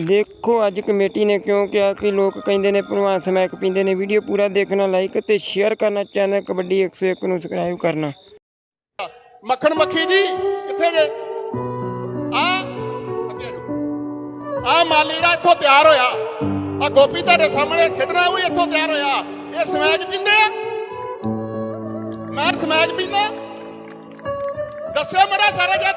ਦੇਖੋ, ਅੱਜ ਕਮੇਟੀ ਨੇ ਕਿਉਂ ਕਿਹਾ ਕਿ ਲੋਕ ਕਹਿੰਦੇ ਨੇ ਭਲਵਾਨ ਸਮੈਕ ਪੀਂਦੇ ਨੇ? ਵੀਡੀਓ ਪੂਰਾ ਦੇਖਣਾ ਲਾਈਕ ਤੇ ਸ਼ੇਅਰ ਕਰਨਾ ਚੈਨਲ ਕਬੱਡੀ 101 ਨੂੰ ਸਬਸਕ੍ਰਾਈਬ ਕਰਨਾ। ਮੱਖਣ ਮੱਖੀ ਜੀ, ਕਿੱਥੇ ਜੇ? ਆ ਆ ਮਾਲੀ ਇੱਥੋਂ ਤਿਆਰ ਹੋਇਆ। ਆ ਗੋਪੀ ਤੁਹਾਡੇ ਸਾਹਮਣੇ ਖੇਡਣਾ ਉਹ ਇੱਥੋਂ ਤਿਆਰ ਹੋਇਆ। ਇਹ ਸਮੈਕ ਪੀਂਦੇ ਆ? ਮੈਂ ਸਮੈਕ ਪੀਂਦਾ? ਦੱਸਿਓ ਮੜਾ ਸਾਰਾ ਜਿਹਾ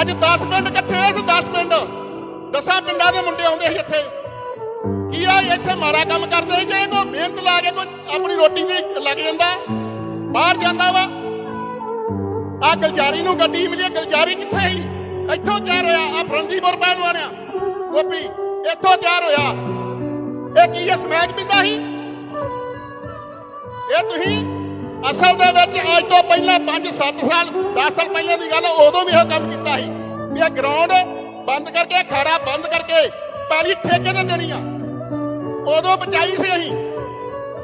ਅੱਜ 10 ਪਿੰਡ ਇਕੱਠੇ ਹੋਏ ਸੀ 10 ਪਿੰਡ। 10 ਪਿੰਡਾਂ ਦੇ ਮੁੰਡੇ ਆਉਂਦੇ ਸੀ ਇੱਥੇ। ਕੀ ਆ ਇੱਥੇ ਮਾੜਾ ਕੰਮ ਕਰਦੇ ਜੇ ਕੋ ਮਿਹਨਤ ਲਾ ਕੇ ਕੋਈ ਆਪਣੀ ਰੋਟੀ ਦੀ ਲੱਗ ਜਾਂਦਾ? ਬਾਹਰ ਜਾਂਦਾ ਵਾ। ਆ ਗਲਜਾਰੀ ਨੂੰ ਗੱਡੀ ਮਿਲੀ ਆ, ਗਲਜਾਰੀ ਕਿੱਥੇ ਸੀ? ਇੱਥੋਂ ਤਿਆਰ ਹੋਇਆ ਆ ਫਰੰਦੀਪੁਰ ਪਹਿਲਵਾਨਿਆ। ਗੋਪੀ ਇੱਥੋਂ ਤਿਆਰ ਹੋਇਆ। ਇਹ ਕੀ ਐ ਸਮੈਕ ਪਿੰਦਾ ਸੀ? ਇਹ ਤੁਸੀਂ ਅਸਲ ਦੇ ਵਿੱਚ ਅੱਜ ਤੋਂ ਪਹਿਲਾਂ 5 7 ਸਾਲ 10 ਸਾਲ ਪਹਿਲਾਂ ਦੀ ਗੱਲ ਉਦੋਂ ਵੀ ਇਹ ਕੰਮ ਕੀਤਾ ਸੀ ਵੀ ਇਹ ਗਰਾਊਂਡ ਬੰਦ ਕਰਕੇ ਖੜਾ ਬੰਦ ਕਰਕੇ ਪਹਿਲੀ ਠੇਕੇ ਤੇ ਦੇਣੀ ਆ। ਉਦੋਂ ਬਚਾਈ ਸੀ ਅਸੀਂ।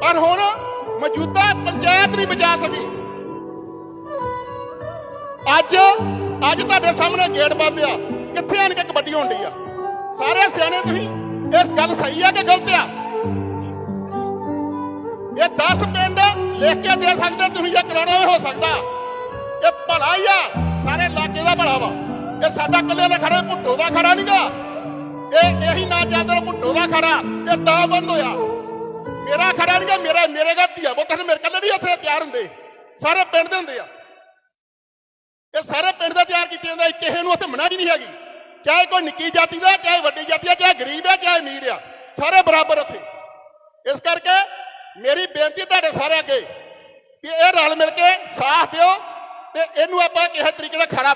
ਪਰ ਹੁਣ ਮੌਜੂਦਾ ਪੰਚਾਇਤ ਨਹੀਂ ਬਚਾ ਸਕੀ। ਅੱਜ ਅੱਜ ਤੁਹਾਡੇ ਸਾਹਮਣੇ ਗੇਟ ਬੰਦ ਆ। ਕਿੱਥੇ ਆਣ ਕੇ ਕਬੱਡੀ ਹੁੰਦੀ ਆ? ਸਾਰੇ ਸਿਆਣੇ ਤੁਸੀਂ, ਇਸ ਗੱਲ ਸਹੀ ਆ ਕਿ ਗਲਤ ਆ? ਇਹ 10 ਪਿੰਡ ਲਿਖ ਕੇ ਦੇ ਸਕਦੇ, ਤੁਸੀਂ ਇਹ ਕਰਾਉਣਾ ਹੋ ਸਕਦਾ। ਇਹ ਭਲਾ ਹੀ ਆ, ਸਾਰੇ ਇਲਾਕੇ ਦਾ ਭਲਾ ਵਾ। ਇਹ ਸਾਡਾ ਇਕੱਲੇ ਦਾ ਖੜਾ ਭੁੱਟੋ ਦਾ ਖੜਾ ਨਹੀਂਗਾ ਇਹ ਇਹੀ ਨਾ ਚੱਲਦਾ ਭੁੱਟੋ ਦਾ ਖੜਾ। ਇਹ ਤਾਂ ਬੰਦ ਹੋਇਆ। ਮੇਰਾ ਖੜਾ ਨਹੀਂਗਾ ਮੇਰਾ, ਮੇਰੇ ਘਰ ਧੀਆ ਪੁੱਤ ਮੇਰੇ ਕੱਲੇ ਨਹੀਂ ਉੱਥੇ ਤਿਆਰ ਹੁੰਦੇ। ਸਾਰੇ ਪਿੰਡ ਦੇ ਹੁੰਦੇ ਆ। ਇਹ ਸਾਰੇ ਪਿੰਡ ਦਾ ਤਿਆਰ ਕੀਤੇ ਜਾਂਦੇ ਕਿਸੇ ਨੂੰ ਉੱਥੇ ਮਨਾ ਹੀ ਨਹੀਂ ਹੈਗੀ। ਚਾਹੇ ਕੋਈ ਨਿੱਕੀ ਜਾਤੀ ਦਾ, ਚਾਹੇ ਵੱਡੀ ਜਾਤੀ ਦਾ, ਚਾਹੇ ਗਰੀਬ ਹੈ ਚਾਹੇ ਅਮੀਰ ਆ। ਸਾਰੇ ਬਰਾਬਰ ਉੱਥੇ। ਇਸ ਕਰਕੇ ਮੇਰੀ ਬੇਨਤੀ ਤੁਹਾਡੇ ਸਾਰੇ ਅੱਗੇ ਕਿ ਇਹ ਰਲ ਮਿਲ ਕੇ ਸਾਥ ਦਿਓ ਤੇ ਇਹਨੂੰ ਆਪਾਂ ਕਿਸੇ ਤਰੀਕੇ ਨਾਲ ਖੜਾ